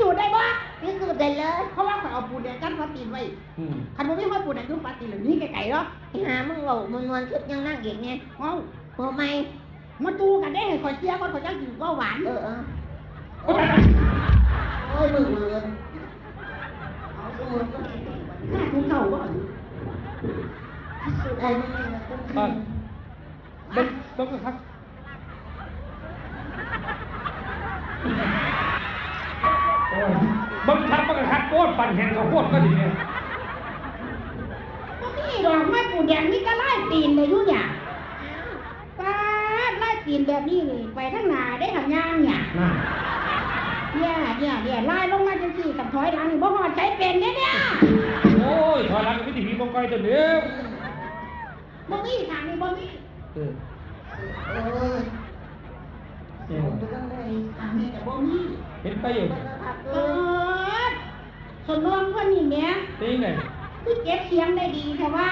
สูจน์ได้บ่พิสูจน์ได้เลย เพราะว่าข่อยเอาปูนแดงกั้นฟ้าตีนไว้อืมคันบ่มีห้อยปูนแดงขึ้นฟ้าตีนเหล่านี้ไกลๆเนาะไอ้หามึงบอกมึงนวลชุดยังนั่งอีกไงเอ้าพอไหมมาตูกันได้ให้ข่อยเสียก่อนข่อยจังสิบ่หวานเออเออโอ้ยโอ้ยมึงเลือนเอาสมุนก็ได้หน้าทุกเท่าบ่พิสูจน์ได้มึงเลยนะคุณบ้านเบิ้งเบิ้งครับโอ้ยเบิ้งทักเบิ้งทักโคตรปั่นแหงเขาโคตรก็ดีเนี่ยบ่มีดอกไม้ปูนแดงนี่ก็ไล่ตีนเลยอยู่เนี่ยป้าดไล่ตีนแบบนี้นี่ไปทางหน้าได้ทางย่างเนี่ยน่าเนี่ยเนี่ยเนี่ยไล่ลงมาจังซี่กับถอยหลังนี่บ่ฮอดใช้เป็นเด้เนี่ยโอ้ยถอยหลังวิธีผีบงไกลตัวเดียวบ่มีทางนี้บ่มีเออเออเอผอมจะต้องได้ทางนี้ก็บ่มีเห็นไปอยู่ เกิดสนองคนนี้แหม่ ตีไงคือเก็บเสียงได้ดีแต่ว่า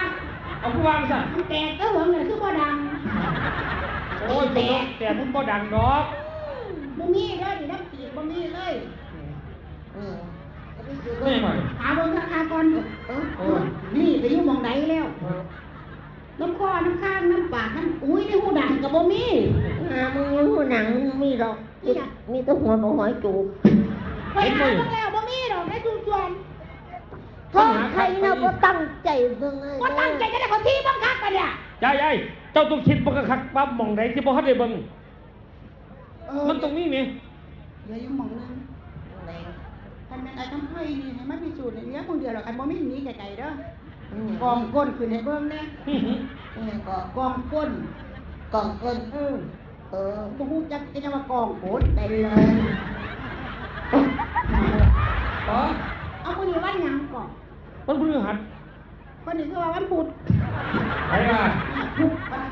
เอาผู้วางสั่นมันแตกก็เหวงเลยคือบ่ดังโอ้ยแต่แต่มันบ่ดังดอกบ่มีเลยนี่น้ำปีกบ่มีเลยเออเอาพิสูจน์ไม่ไหวหาเบิ่งราคาก่อนเออโอ้ยนี่ไปอยู่หมองใดแล้วน้ำคอน้ำข้างน้ำปากน้ำอุ้ยในหูดังก็บ่มีหามึงรู้หนังมีดอกมีมีแตัวหัวบ่หอยจูบไปหาเบิ่งแล้วบ่มีดอกได้จุ่ม ท้อง ใครน่ะบ่ตั้งใจเบิ่งเลยๆบ่ตั้งใจจะได้คนที่บังคับกันเนี่ยยายยายเจ้าต้องคิดบ่กะคักปั๊บหม่องใดที่บ่ทันได้เบิ่งเออมันตรงนี้นี่เดี๋ยวอยู่หมองนึงคันแม่นไอ้ทำไผนี่ให้มันพิสูจน์ในเนี้ยคนเดียวหรอกคันบ่มีหนีไกลๆเด้ออืมกองก้นขึ้นให้เบิ่งแน่อื้อหืออืมก็กองก้นกล่องก้นเออเออบ่ฮู้จักจะว่ากองโกนได้เลยอ๋อเอาคนนี้วันหยังก่อน มันพฤหัสคนนี้คือว่าวันพุธไปอะพุธวัน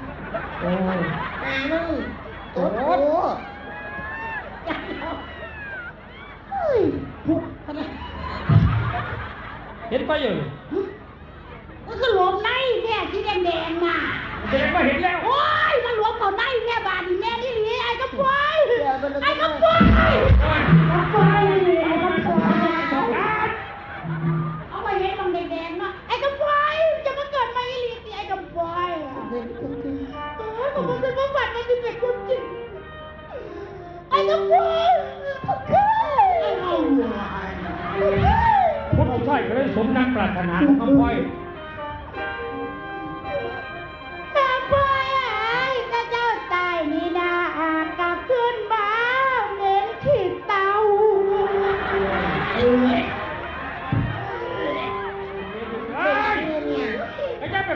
โอ้ยหามึงโอ้โหจักแล้วเฮ้ยพุธพะนะเห็นไปอยู่นี่มันคือหลวมในแม่ที่แดงๆน่ะแสดงว่าเห็นแล้ว โอ้ยมันหลวมเข้าในแม่บาดนี่แม่นี่หลีไอ้กระปอยเดี๋ยวมันไอ้กระปอยโอ้ยกระปอยไอ้กระปอย ไอ้กระปอยจะมาเกิดมาอีหลีสิไอ้กระปอยอะเออผมเป็นควาฝันมันจะเป็นความจริงไอ้กระปอยไอ้เอาพุทธช่ก็เลยสมนักปรารถนาของคำพ้อย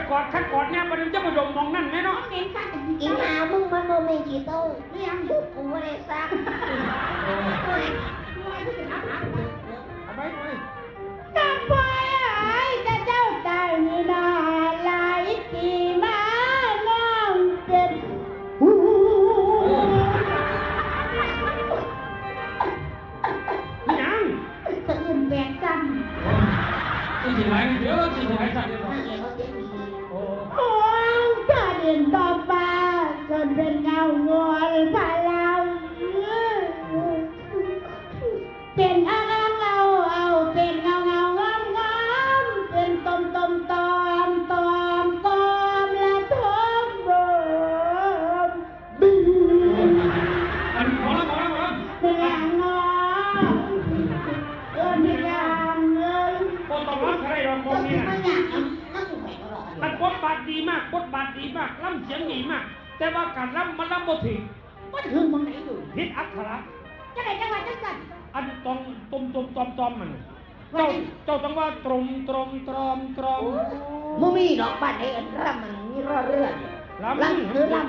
ไอ้เจ้าไปกอดคัดกอดเนี่ยมันจะมาดมมองนั่นแน่เนาะเหม็นข้าแต่อีขี้หาเตามึงมันโมเมนกี่โต้เรียงลูกกูไม่ได้ซักเอาไปไปกระปอยไอ้กระเจ้าตายนี่นาหลายปีมาน้องเป็นหูนี่ยังสะอื่นแบกกันสี่สิบไหลเดี๋ยวสี่สิบไหลสั่นเดี๋ยวไม่เห็นเขาเสียดีโอ้โอ้ ยจะเดินต่อไป บทบาทดีมากล่ำเสียงดีมาก แต่ว่าการล่ำมันล่ำบ่ถึงว่าถึงมองไหนอยู่พิษอักขระจะไหนจังหวัดจังสันอันตรงตมตมตอมตอมมันเจ้าเจ้าต้องว่าตรงตรงตรอมตรอมมึงมีดอกบ้านไอ้อันร่ำมันมีรอเลือดล้ำร่ำคือร่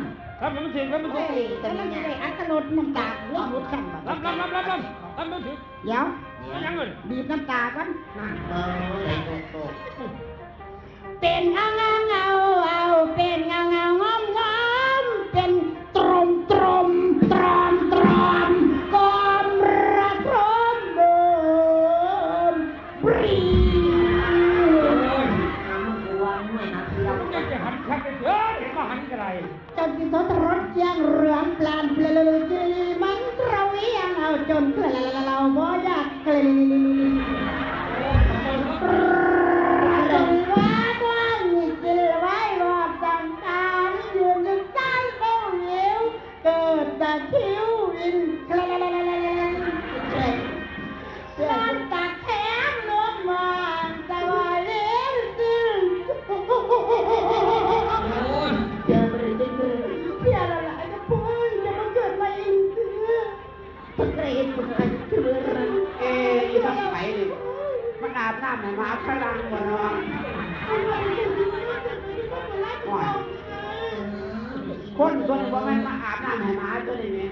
ล้ำมันถึงล้ำมันำถึเฮ้งยแต่แต่มัมันนจะเนี่ยได้อัตโนดน้ำตาเรื่องรถสั่นแบบล้ำล้ำล้ำล้ำล้ำล้ำมันถึงเดี๋ยวไม่ยังเงินบีบน้ำตาก่อนเออใส่โตโตเป็นเงาเงาเงา คนส่วนบ่แม่นมาอาบน้ำให้หมาตัวนี้นี่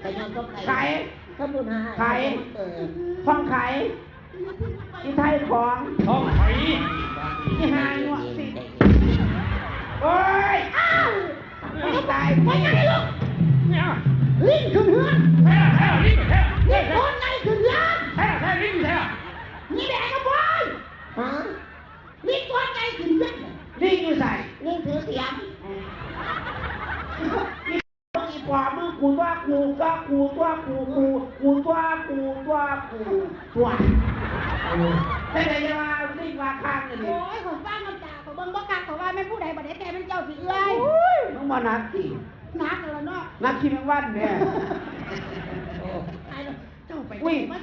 แต่ยังต้องไข่ถ้าบุญหาเกิดท้องไข่อีไทยของท้องไข่อีหางวสิโอ้ยอ้าวตายไม่ไงลูกเนี่ยลิงขึ้นเฮือนแท้แท้ลิ้นแท้ลิแท้งคนไหนขึ้นเฮือนแท้แท้ลิ้นแท้นี่แดงกระบอยฮะลิงคนไหนขึ้นเฮือนนี่อยู่ใส่นี่ถือเสียง อีปอมือกูตัว กูตัวกูตัวกูกูกูตัวกูตัวกูตัวแต่ไหนจะมาลิงมาข้างกันโอ้นี่ยของฟ้าน้ำตาของเบิ้งบ่กักของว่าแม่ผู้ใดบ่ได้แต่เป็นเจ้าสิเอื้อยมึงมานักสินักแล้วเนาะนักคิดแมงวันเนี่ยไอ้เจ้าไปอุ้ยมา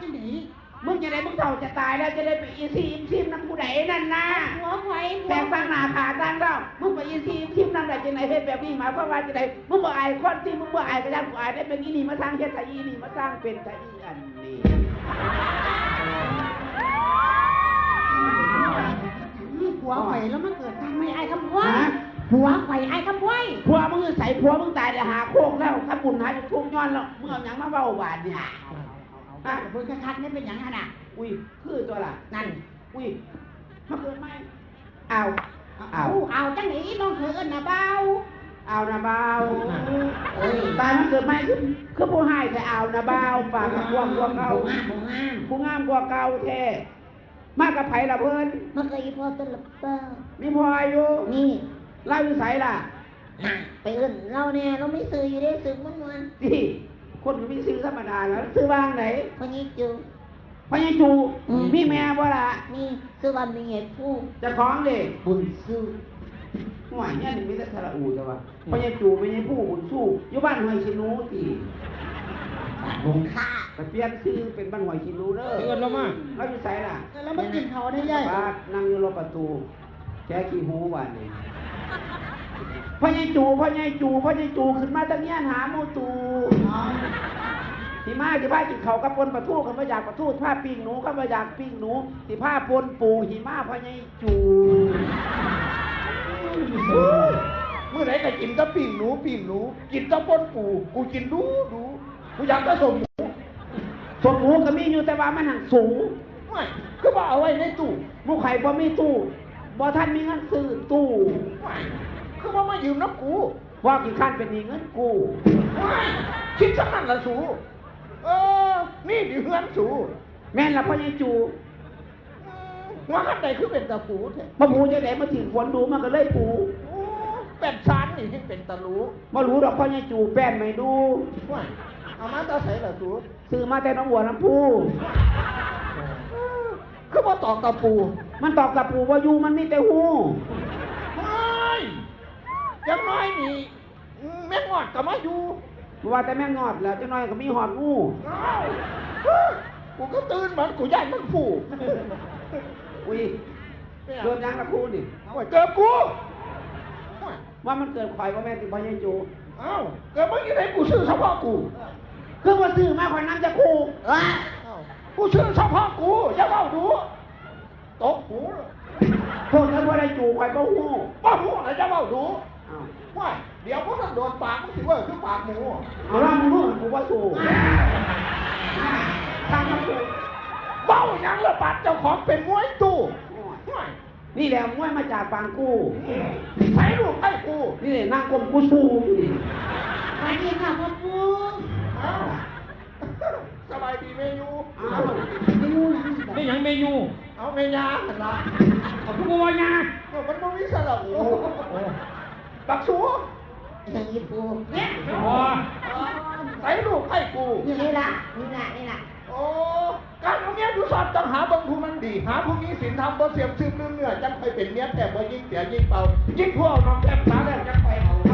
จังไหนมึงจะได้มึงเท่าจะตายแล้วจะได้ไปอีซีอิมซิมน้ำผู้ใดนั่นนะหัวไฟหัวแต่ตั้งหน้าขาตั้งเรามึงไปอีซีอิมซิมน้ำใดจะไหนเฮ็ดแบบนี้หมายความว่าจะไหนมึงบ่อายคนที่มึงบ่อายกระยันกูอายได้เป็นอีนี่มาสร้างเฮ็ดไทยอีนี่มาสร้างเป็นไทยอีอันนี้นี่หัวไฟแล้วมันเกิดทางไม่ไอ้คำพ้อยหัวไฟไอ้คำพ้อยผัวมึงใส่ผัวมึงตายเดี๋ยวหาโคกแล้วถ้าบุญหาจะทุกย้อนแล้วมึงเอาหยังมาเว้าบาดเนี่ย อะเพิ่งคัดนี่เป็นหยังขนาดอุ้ย คือตัวล่ะ นั่น อุ้ยมาเกิดไหมเอาเอาเอาจังหนน้องเธอเอิ้นนะเบาเอานะเบาเอ้ยตายมันเกิดไหมคือคือผู้ให้แต่เอานะเบาปากกับพวงกว่าเก่าผู้งามกว่าเก่าแท้มากกับไผ่ละเพิ่นมันเคยพอตลับเป้ามีพออยู่นี่เล่าอยู่ไสล่ะไปเอื่นเราเนี่ยเราไม่ซื้ออยู่ได้ซื้อมันวันที่ คนก็มีซื้อธรรมดาแล้วซื้อวางไหนพอนี้จูพญาจูอืมมีแม่บ่ล่ะนี่ซื้อวันมีเหตุผู้เจะคล้าของเด็บุญซื้อห่วยเนี่ยนี่มีแต่สระอูแต่ว่าพญาจูพญาผู้บุญสู้อยู่บ้านห้วยชินูติบุญค่าไปเปลี่ยนชื่อเป็นบ้านห้วยชินูเด้อเอิ้นเรามาเราอยู่ไสล่ะแล้วมันกินเขาได้ยัยบาดนั่งอยู่รอบประตูแค่ขี้หูวันนี้ พ่อใหญ่จูพ่อใหญ่จูพ่อใหญ่จูขึ้นมาตั้งเงี้ยหาหมูตูสิมาสิพากินเขากับปนปลาทูกันมาอยากปลาทูผ้าปิ้งหนูกันมาอยากปิ้งหนูสิผ้าปนปูหิมาพ่อใหญ่จูเมื่อไหร่ก็กินแตะปิ่งหนูปิงหนู กินแตะปนปูกูกินดูดูกูอยากจะสมหมูส่วนหมูก็มีอยู่แต่ว่ามันหังสูงไม่คือว่าเอาไว้ในตู้หมูไข่บ่มีตู้บ่ท่านมีเงินซื้อตู้ คือว่ามายืมน้ำกูว่ากี่ขั้นเป็นหนี้เงินกู้ไม่คิดสักนั่นละสูเออ นี่ดิเฮือนสู แม่นละพ่อใหญ่จูอืมว่าขั้นใดคือเป็นตะปูเถอะมาปูจะไหนมาถึงฝนดูมันก็เลยปูโอ้เป็นชั้นนี่ให้เป็นตะลูมารู้ดอกพ่อใหญ่จูแป้นไม่ดูไม่เอามาตาใส่ละสูซื้อมาแต่หน้องบัวลำพูเออคือว่าตอกตะปู มันตอบกับปูว่าอยู่มันมีแต่หูไม่ ยังน้อยนี่อืมแม่งอดกับมาอยู่ว่าแต่แม่งอดแล้วจังน้อยก็มีหอดงูอ้าวกูก็ตื่นเหมือนกูย่านมึงผูกอุ้ยโดนยังละพูนี่เอาไว้เกิดกูว่ามันเกิดข่อยว่าแม่ติพ่อใหญ่จูเอ้าเกิดมึงยังไงกูซื้อเฉพาะกูคือว่าซื้อมาข่อยน้ำจะคูว้าเอ้ากูซื้อเฉพาะกูอย่าเล่าดูตกหูพวกนั้นว่าได้จูข่อยก็หูป้าหูอะไรจะเล่าดูอ้า วว่าเดี๋ยวพวกนั้นโดนปากมึงสิเว่าคือปากหมูเอาล่ะมึงรู้กูว่าสูทางมาปูเบ้าหยังละบาดเจ้าของเป็นมวยตู้ว่านี่แหละมวยมาจากปางกู้ใส่ลูกให้กูนี่แหละนั่งกลมกูสู้อยู่นี่สวัสดีค่ะพ่อปูเอ้าสบายดีเมยูอ้าวไม่รู้นะไม่หยังเมนูเอาเมยาหันละเอาผู้บ่ยามันต้องมีสระอู บักชัวอย่างนี้ปูเนี่ยบ่ใส่ลูกให้กูนี่ละนี่ละนี่ละโอ้การเอาเมียดูสอดต้องหาเบางผู้มันดี หาผู้มีศีลธรรมบ่เสียมซึมลืมเนื้อจังไปเป็นเมียแต่บ่ยิ่งเสียยิ่งเป่ายิ่งพวกน้องแก้มสาแล้วจังไปเอา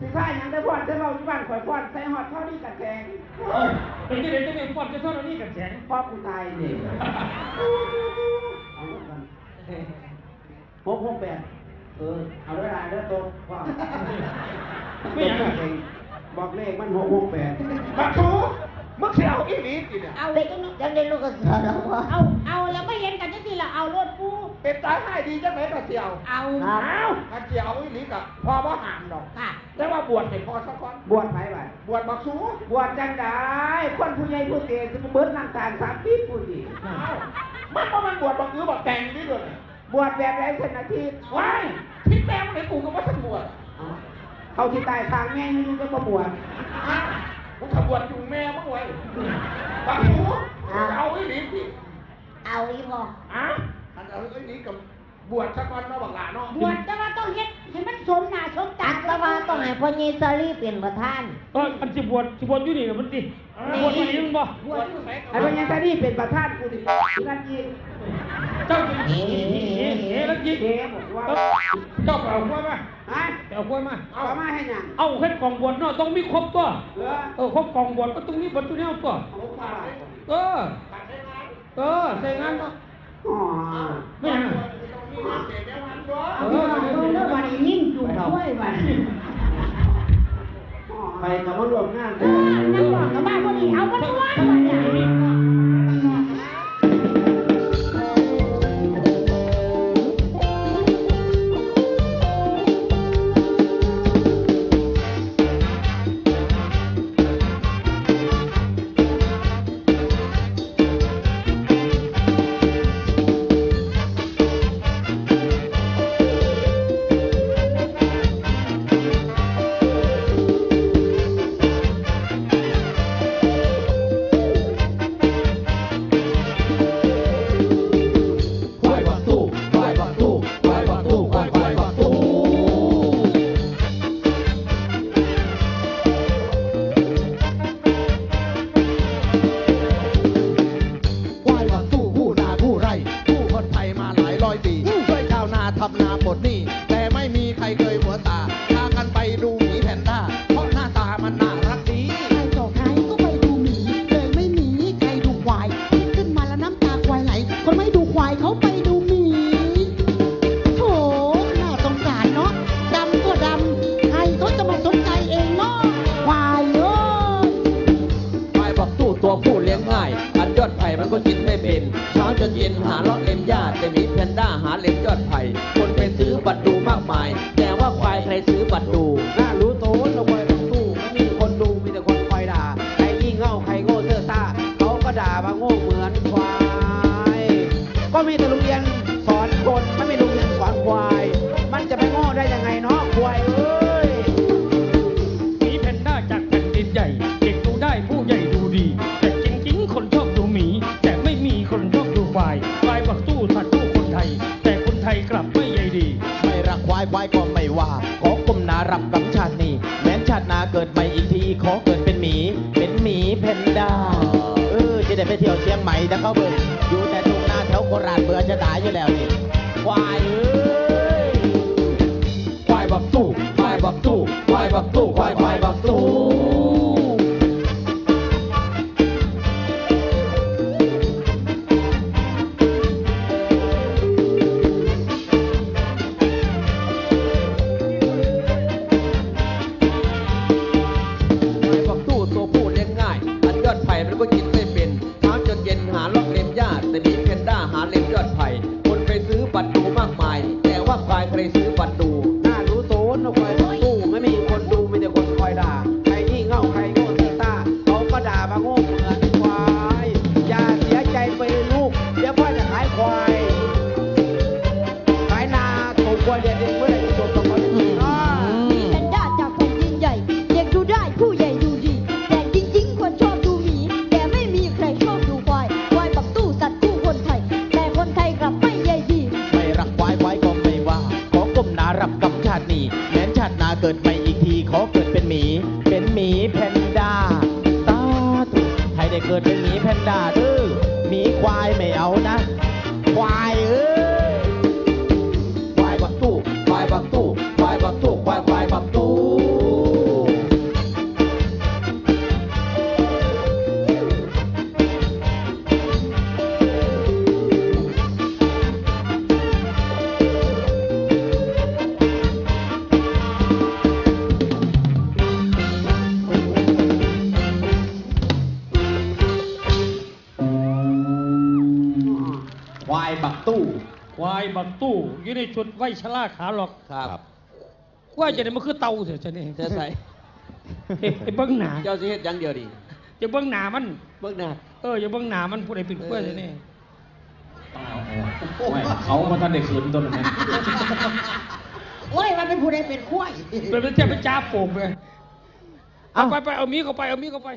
สิใส่หยังได้พอดได้เบาที่บ้านข่อยพอดใส่ฮอดเท่านี้กันแกงเอ้าเป็นที่ไหนจะเป็นฟอดจะเท่านี้กันแข็งพ่อกูตายนี่เอาแล้วกันหกหกแปดเออเอาเวลาเด้อโตะพ่อไม่อย่างนั้นบอกเลขมันหกหกแปดบักสู มึงสิเอาอีหลีสิเนี่ยเอาเด็กก็นี่ยังได้ลูกกระเสือแล้ววะเอาเอาแล้วไม่เห็นกันจังซี่ล่ะเอารถปูเป็นตายให้ดีจังไหนก็สิเอาเอาครับเอาถ้าสิเอาอีหลีกับพอบ่ห่ามดอกค่ะแต่ว่าบวชให้พอสักก่อนบวชไผไว้บวชบักสูบวชจังได้คนผู้ใหญ่ผู้เตะจะมาเบิดนั่งการสามปีผู้ดีเอ้ามันบ่มันบวชบักอือบักแต่งนี่ด้วยน่ะบวชแบบไรเส้นอาทิตย์ว้ายที่แม่งเลยกูก็บ่ทันบวชเขาที่ตายทางแม่ให้มึงจะมาบวชอ้าว มึงถ้าบวชอยู่แม่มึงไว้บักสูเอาอีหลีสิเอาอีบอกอ้าอันเอาอีหลีกับบวชสักวันเนาะบักหลาเนาะบวชแต่ว่าต้องเฮ็ดให้มันสมหน้าสมตาตักตะวันต้องให้พ่อเยซารีเป็นประธานเอออันสิบวชสิบวชอยู่นี่กับมันดิบวชอยู่นี่มันบ่บวชอยู่ไหนไอ้พญาตานี่เป็นประธานกูดินั่นยิง เจ้าจะเอ๋เอ๋เอ๋แล้วยิงเอ๋บอกว่าเจ้าเอากล้วยมาฮะเอากล้วยมาเอามาให้ยังเอาเฮ็ดกล่องบวชเนาะต้องมีครบตัวเหลือเออครบกล่องบวชก็ต้องมีบรรจุแนวตัวเอาผ้าเออเออใส่งานเนาะอ๋อไม่ยังอะเอาเรื่องวันนี้นิ่มจุ่มด้วยวันไปกับมารวมงานเลเอยอนักบอกกับบ้านคนนี้เอามันว่า นเย็นหาเลาะเล่มหญ้าแต่หมีแพนด้าหาเล็มยอด แต่เขาเบื่ออยู่แต่ทุ่งนาแถวโคราชเบื่อจะตายอยู่แล้วนี่ อยู่ในชุดไว้ชะล่าขาหรอกครับ ว่าจะได้มาคือเตาเถอะจะนี่เธอใส่เฮ้ยไอ้เบิ้งหนาเจ้าสิเฮ็ดอยังเดียวดีจะเบิ้งหนามัน เบิ่งหน้าเอออย่าเบิ้งหนามันผู้ใดเป็นกล้วยจะนี่ไม่เขามาท่านได้ขืนตัวนั้นโอ้ยมันเป็นผู้ใดเป็นขั้วเป็นจะไปจ้าโป่งเลยเอาไปไปเอามีเข้าไปเอามีเข้าไป